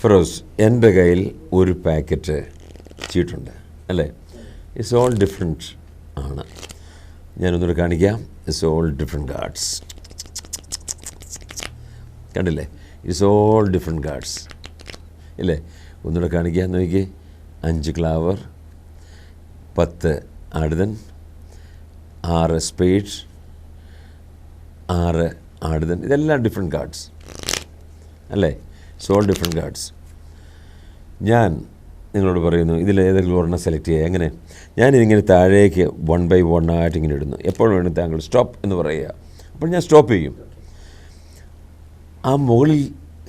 ഫിറോസ് എന്റെ കയ്യിൽ ഒരു പാക്കറ്റ് ചീട്ടുണ്ട് അല്ലേ? ഇറ്റ്സ് ഓൾ ഡിഫറെന്റ് ആണ്. ഞാനൊന്നുകൂടെ കാണിക്കാം. ഇറ്റ്സ് ഓൾ ഡിഫറെന്റ് ഗാർഡ്സ് കണ്ടില്ലേ? ഇറ്റ്സ് ഓൾ ഡിഫറെന്റ് ഗാർഡ്സ് ഇല്ലേ? ഒന്നുകൂടെ കാണിക്കാൻ നോക്കി അഞ്ച് ക്ലാവർ പത്ത് ആടുതൻ ആറ് സ്പേഡ് ആറ് ആടുതൻ. ഇതെല്ലാം ഡിഫറെന്റ് കാർഡ്സ് അല്ലേ? സോൾ ഡിഫറെന്റ് കാർഡ്സ് ഞാൻ നിങ്ങളോട് പറയുന്നു ഇതിൽ ഏതെങ്കിലും ഒരെണ്ണം സെലക്ട് ചെയ്യുക എങ്ങനെ? ഞാൻ ഞാനിതിങ്ങനെ താഴേക്ക് വൺ ബൈ വൺ ആയിട്ട് ഇങ്ങനെ ഇടുന്നു. എപ്പോൾ വേണം താങ്കൾ സ്റ്റോപ്പ് എന്ന് പറയുക. അപ്പോൾ ഞാൻ സ്റ്റോപ്പ് ചെയ്യും. ആ മുകളിൽ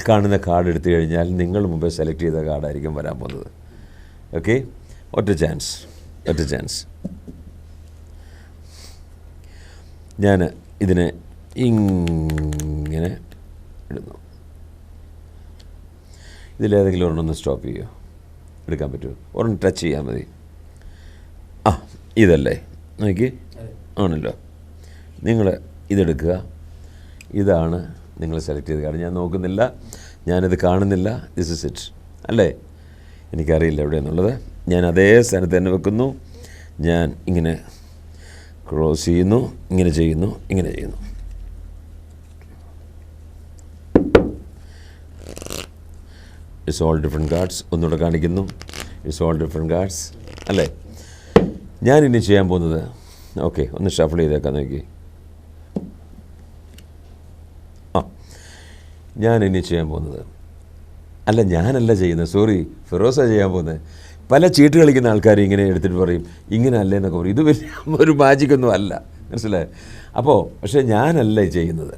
കാണുന്ന കാർഡ് എടുത്തു കഴിഞ്ഞാൽ നിങ്ങൾ മുമ്പേ സെലക്ട് ചെയ്ത കാർഡായിരിക്കും വരാൻ പോകുന്നത്. ഓക്കെ ഒറ്റ ചാൻസ് ഒറ്റ ചാൻസ് ഞാൻ ഇതിനെ ഇങ്ങനെ ഇടുന്നു. ഇതിലേതെങ്കിലും ഒരെണ്ണം ഒന്ന് സ്റ്റോപ്പ് ചെയ്യുമോ എടുക്കാൻ പറ്റുമോ? ഒരെണ്ണം ടച്ച് ചെയ്യാൽ മതി. ആ ഇതല്ലേ? നോക്കി. ആണല്ലോ. നിങ്ങൾ ഇതെടുക്കുക. ഇതാണ് നിങ്ങൾ സെലക്ട് ചെയ്ത് കാരണം ഞാൻ നോക്കുന്നില്ല. ഞാനിത് കാണുന്നില്ല. ദിസ് ഇസ് ഇറ്റ് അല്ലേ? എനിക്കറിയില്ല എവിടെയെന്നുള്ളത്. ഞാൻ അതേ സ്ഥാനത്ത് തന്നെ വെക്കുന്നു. ഞാൻ ഇങ്ങനെ ക്രോസ് ചെയ്യുന്നു. ഇങ്ങനെ ചെയ്യുന്നു. ഇങ്ങനെ ചെയ്യുന്നു. ഇറ്റ്സ് ഓൾ ഡിഫറെന്റ് കാർഡ്സ് ഒന്നുകൂടെ കാണിക്കുന്നു. ഇറ്റ്സ് ഓൾ ഡിഫറെന്റ് കാർഡ്സ് അല്ലേ? ഞാൻ ഇനി ചെയ്യാൻ പോകുന്നത്. ഓക്കെ ഒന്ന് ഷഫിൾ ചെയ്തേക്കാൻ നോക്കി. ആ ഞാൻ ഇനി ചെയ്യാൻ പോകുന്നത്. അല്ല ഞാനല്ല ചെയ്യുന്നത്. സോറി ഫിറോസാണ് ചെയ്യാൻ പോകുന്നത്. പല ചീട്ട് കളിക്കുന്ന ആൾക്കാർ ഇങ്ങനെ എടുത്തിട്ട് പറയും ഇങ്ങനെ അല്ലേ എന്നൊക്കെ പറയും. ഇത് വലിയ ഒരു മാജിക്കൊന്നും അല്ല. മനസ്സിലായോ? അപ്പോൾ പക്ഷേ ഞാനല്ല ചെയ്യുന്നത്.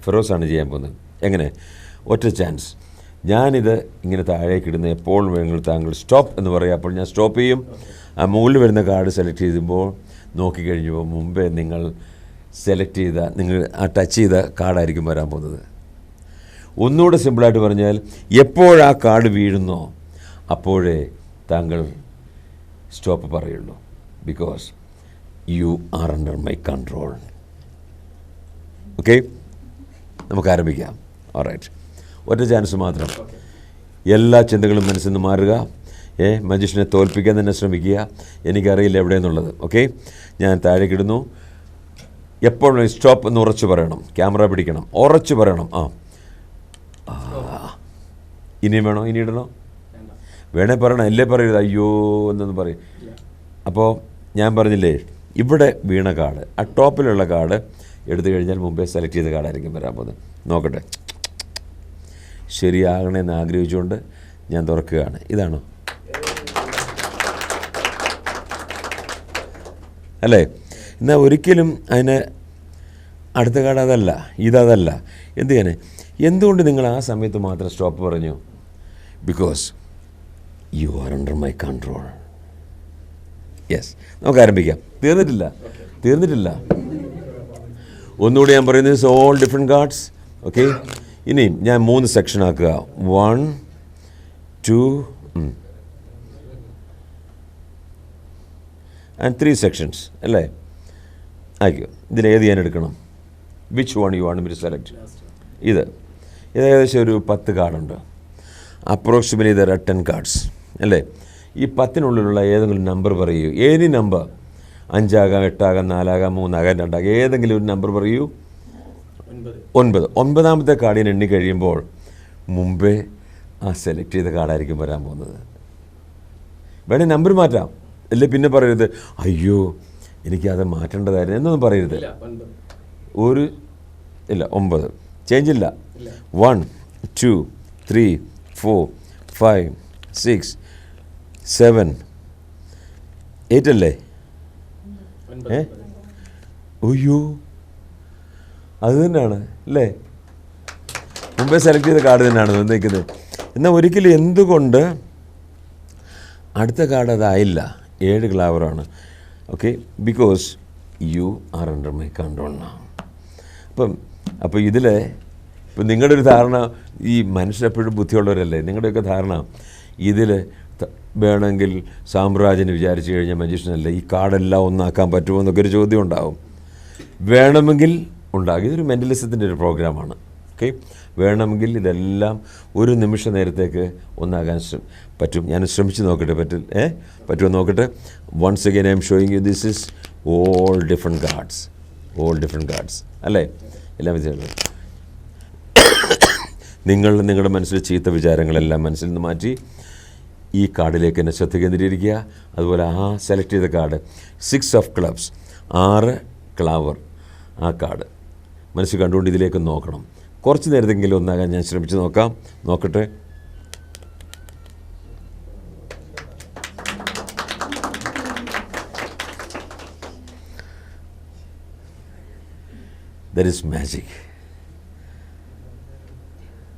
ഫിറോസാണ് ചെയ്യാൻ പോകുന്നത്. എങ്ങനെ? ഒറ്റ ചാൻസ് ഞാനിത് ഇങ്ങനെ താഴേക്ക് ഇടുന്ന എപ്പോൾ വേണമെങ്കിലും താങ്കൾ സ്റ്റോപ്പ് എന്ന് പറയുക അപ്പോൾ ഞാൻ സ്റ്റോപ്പ് ചെയ്യും. ആ മുകളിൽ വരുന്ന കാർഡ് സെലക്ട് ചെയ്യുമ്പോൾ നോക്കിക്കഴിഞ്ഞപ്പോൾ മുമ്പേ നിങ്ങൾ സെലക്ട് ചെയ്ത നിങ്ങൾ ആ ടച്ച് ചെയ്ത കാർഡായിരിക്കും വരാൻ പോകുന്നത്. ഒന്നുകൂടെ സിമ്പിളായിട്ട് പറഞ്ഞാൽ എപ്പോഴാ കാർഡ് വീഴുന്നോ അപ്പോഴേ താങ്കൾ സ്റ്റോപ്പ് പറയുള്ളൂ. Because you are under my control okay നമുക്ക് ആരംഭിക്കാം. ഓറൈറ്റ് ഒറ്റ ചാൻസ് മാത്രം. എല്ലാ ചിന്തകളും മനസ്സിൽ നിന്ന് മാറുക. ഏ മജീഷിനെ തോൽപ്പിക്കാൻ തന്നെ ശ്രമിക്കുക. എനിക്കറിയില്ല എവിടെയെന്നുള്ളത്. ഓക്കെ? ഞാൻ താഴേക്കിടുന്നു എപ്പോഴും സ്റ്റോപ്പ് എന്ന് ഉറച്ചു പറയണം. ക്യാമറ പിടിക്കണം. ഉറച്ചു പറയണം. ആ. ഇനിയും വേണോ? ഇനി ഇടണോ? വേണേ പറയണം. അല്ലേ പറയരുത്? അയ്യോ എന്നൊന്ന് പറയും. അപ്പോൾ ഞാൻ പറഞ്ഞില്ലേ ഇവിടെ വീണ കാർഡ് ആ ടോപ്പിലുള്ള കാർഡ് എടുത്തു കഴിഞ്ഞാൽ മുമ്പേ സെലക്ട് ചെയ്ത കാർഡായിരിക്കും വരാൻ പോകുന്നത്. നോക്കട്ടെ. ശരിയാകണമെന്ന് ആഗ്രഹിച്ചുകൊണ്ട് ഞാൻ തുറക്കുകയാണ്. ഇതാണോ? അല്ലേ? എന്നാൽ ഒരിക്കലും അതിന് അടുത്ത കാട് അതല്ല ഇതതല്ല എന്ത് ചെയ്യാനേ? എന്തുകൊണ്ട് നിങ്ങൾ ആ സമയത്ത് മാത്രം സ്റ്റോപ്പ് പറഞ്ഞു? Because you are under my control yes നമുക്ക് ആരംഭിക്കാം. തീർന്നിട്ടില്ല. തീർന്നിട്ടില്ല. ഒന്നുകൂടി ഞാൻ പറയുന്നത് ഓൾ ഡിഫറെന്റ് കാർഡ്സ് ഓക്കെ ഇനിയും ഞാൻ മൂന്ന് സെക്ഷൻ ആക്കുക. One two and three sections അല്ലേ? ആയിക്കോ. ഇതിലേത് ഞാൻ എടുക്കണം? Which one you want me select ഇത്. ഇത് ഏകദേശം ഒരു പത്ത് കാർഡുണ്ട് അപ്രോക്സിമലി ദർ ആർ കാർഡ്സ് അല്ലേ? ഈ പത്തിനുള്ളിലുള്ള ഏതെങ്കിലും നമ്പർ പറയൂ. ഏനി നമ്പർ അഞ്ചാകാം എട്ടാകാം നാലാകാം മൂന്നാകാം രണ്ടാകാം. ഏതെങ്കിലും ഒരു നമ്പർ പറയൂ. ഒൻപത്. ഒൻപതാമത്തെ കാർഡിന് എണ്ണി കഴിയുമ്പോൾ മുമ്പേ ആ സെലക്ട് ചെയ്ത കാർഡായിരിക്കും വരാൻ പോകുന്നത്. വേണേൽ നമ്പർ മാറ്റാം. അല്ലേ പിന്നെ പറയരുത്. അയ്യോ എനിക്കത് മാറ്റേണ്ടതായിരുന്നു എന്നൊന്നും പറയരുത്. ഒരു ഇല്ല ഒമ്പത് ചേഞ്ച് ഇല്ല. One two three four five six seven eight അല്ലേ? ഏ? അയ്യോ. അത് തന്നെയാണ് അല്ലേ? മുമ്പേ സെലക്ട് ചെയ്ത കാർഡ് തന്നെയാണ് നിൽക്കുന്നത്. എന്നാൽ ഒരിക്കലും എന്തുകൊണ്ട് അടുത്ത കാർഡ് അതായില്ല? ഏഴ് ക്ലാവറാണ് okay because you are under my control നാ അപ്പം അപ്പോൾ ഇതിൽ ഇപ്പം നിങ്ങളുടെ ഒരു ധാരണ ഈ മനുഷ്യരെപ്പോഴും ബുദ്ധിയുള്ളവരല്ലേ? നിങ്ങളുടെയൊക്കെ ധാരണ ഇതിൽ വേണമെങ്കിൽ സാമ്രാജ്യന് വിചാരിച്ചു കഴിഞ്ഞാൽ മജീഷ്യനല്ലേ ഈ കാർഡെല്ലാം ഒന്നാക്കാൻ പറ്റുമോ എന്നൊക്കെ ഒരു ചോദ്യം ഉണ്ടാവും. വേണമെങ്കിൽ ഉണ്ടാകും ഇതൊരു മെന്റലിസത്തിന്റെ ഒരു പ്രോഗ്രാമാണ്. ഓക്കെ? വേണമെങ്കിൽ ഇതെല്ലാം ഒരു നിമിഷ നേരത്തേക്ക് ഒന്നാകാൻ ശ്രമ പറ്റും. ഞാൻ ശ്രമിച്ചു നോക്കട്ടെ പറ്റിൽ ഏ? പറ്റുമോ നോക്കട്ടെ? Once again I'm showing you this is all different gods all different gods അല്ലേ? എല്ലാം വിചാരിച്ചു നിങ്ങൾ നിങ്ങളുടെ മനസ്സിൽ ചീത്ത വിചാരങ്ങളെല്ലാം മനസ്സിൽ നിന്ന് മാറ്റി ഈ കാർഡിലേക്ക് തന്നെ ശ്രദ്ധ കേന്ദ്രീകരിക്കുക. അതുപോലെ ആ സെലക്ട് ചെയ്ത കാർഡ് സിക്സ് ഓഫ് ക്ലബ്സ് ആറ് ക്ലാവർ ആ കാർഡ്. മനസ്സിൽ കണ്ടുകൊണ്ട് ഇതിലേക്ക് നോക്കണം. കുറച്ച് നേരത്തെങ്കിലും ഒന്നാകാൻ ഞാൻ ശ്രമിച്ചു നോക്കാം. നോക്കട്ടെ. There is magic